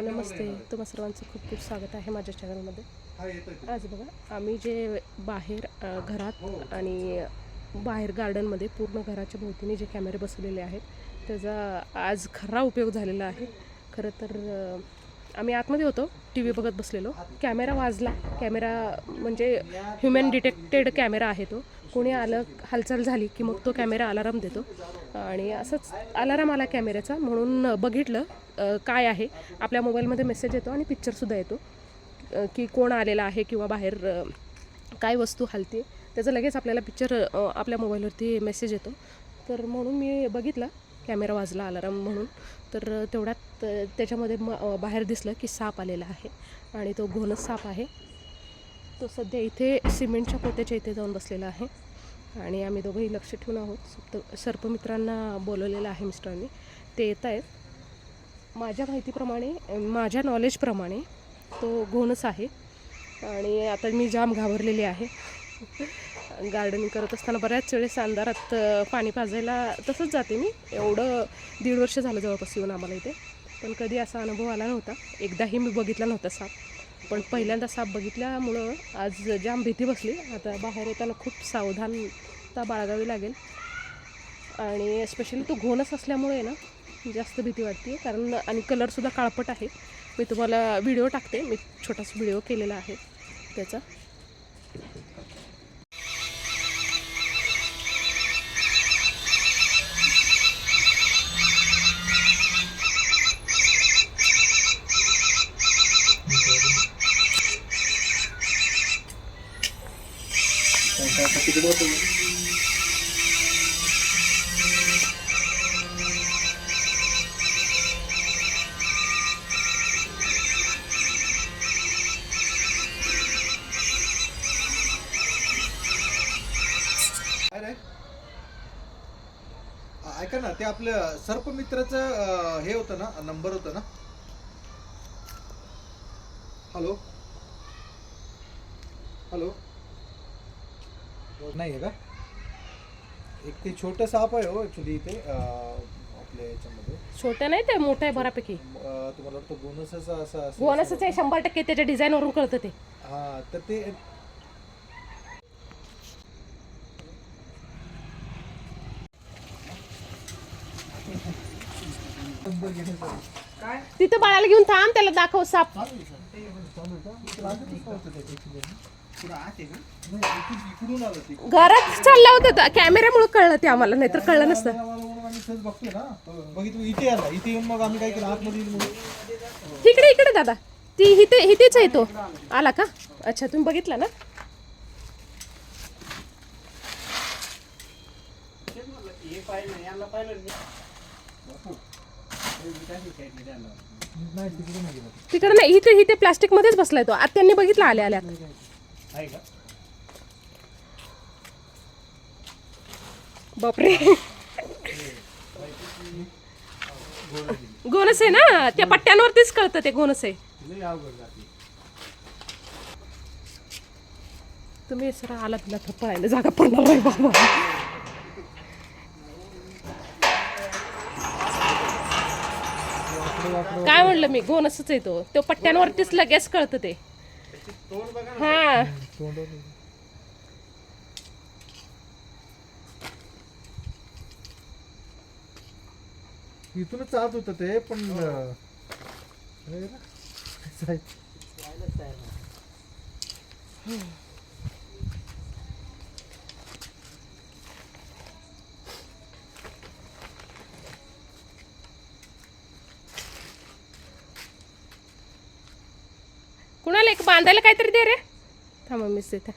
नमस्ते. तुम्हा सर्वांचं खूप खूप स्वागत आहे माझ्या चॅनलमध्ये आज बघा आम्ही जे बाहेर घरात आणि बाहेर गार्डनमध्ये पूर्ण घराच्या भोवतीने जे कॅमेरे बसवलेले आहेत त्याचा आज खरा उपयोग झालेला आहे. खरं तर आम्ही आतमध्ये होतो टी व्ही बघत बसलेलो. कॅमेरा वाजला. कॅमेरा म्हणजे ह्युमन डिटेक्टेड कॅमेरा आहे तो. कोणी आलं हालचाल झाली की मग तो कॅमेरा अलाराम देतो. आणि असंच अलाराम आला कॅमेऱ्याचा म्हणून बघितलं काय आहे. आपल्या मोबाईलमध्ये मेसेज येतो आणि पिक्चरसुद्धा येतो. की कोण आलेला आहे किंवा बाहेर काय वस्तू हलते त्याचा लगेच आपल्याला पिक्चर आपल्या मोबाईलवरती मेसेज येतो. तर म्हणून मी बघितला. कॅमेरा वाजला अलाराम म्हणून. तर तेवढ्यात त्याच्यामध्ये म बाहेर दिसलं की साप आलेला आहे आणि तो घोणच साप आहे. तो सध्या इथे सिमेंटच्या पोत्याच्या इथे जाऊन बसलेला आहे आणि आम्ही दोघंही लक्ष ठेवून आहोत. सर्पमित्रांना बोलवलेलं आहे मिस्टरांनी. ते येत आहेत माझ्या माहितीप्रमाणे माझ्या नॉलेजप्रमाणे तो घोणस आहे आणि आता मी जाम घाबरलेली आहे. गार्डनिंग करत असताना बऱ्याच वेळेस अंधारात पाणी पाजायला तसंच जाते मी. एवढं दीड वर्ष झालं जवळपास येऊन आम्हाला इथे. पण कधी असा अनुभव आला नव्हता. एकदाही मी बघितला नव्हता साप. पण पहिल्यांदा साप बघितल्यामुळं आज जाम भीती बसली आता बाहेर येताना खूप सावधानता बाळगावी लागेल. आणि स्पेशली तो घोणच असल्यामुळे ना जास्त भीती वाटते. कारण आणि कलरसुद्धा काळपट आहे. मी तुम्हाला व्हिडिओ टाकते. मी छोटासा व्हिडिओ केलेला आहे त्याचा. तिकडे होतो ऐका ना ते आपलं सर्पमित्राचं अं, हे होतं ना नंबर होतं ना. हॅलो हॅलो नाही आहे का एक ते छोटं साप आहे हो ॲक्च्युली इथे अं, आपल्या याच्यामध्ये छोटं नाही ते मोठं आहे बऱ्यापैकी अं, तुम्हाला वाटतं बोनसच असं असेल. गोनसच आहे शंभर टक्के त्याच्या डिझाईनवरून कळतं ते हा तर ते तिथं बाळाला घेऊन थांब त्याला दाखव साप ते घरात चालला होता तो. कॅमेऱ्यामुळे कळलं ते आम्हाला नाहीतर कळलं नसतं. आम्ही सहज बघतोय ना. बघितलं इथे आला. इथे येऊन मग आम्ही काय केलं? आतमध्ये येऊन मग- इकडे इकडे दादा. ती इथे इथेच आहे तो. आला का? अच्छा तुम्ही बघितला ना? तिकडे नाही गेला. तिकडे नाही इथे इथे प्लास्टिक मध्येच बसलाय तो. आता त्यांनी बघितला आल्या आल्या. आहे का? बापरे. गोनस आहे ना? त्या पट्ट्यांवरतीच कळतं ते गोनस. आहे लय अवघड जाते. तुम्ही सर आला तुला तर पळायला जागा पडणार नाही बाबा. काय म्हणलं मी? गोनसच आहे तो. तो पट्ट्यांवरतीच लगेच कळतं ते. हा. इथूनच चालत होतं ते पण हे. ना, एक बांधायला काहीतरी दे रे. थांबा मिस देते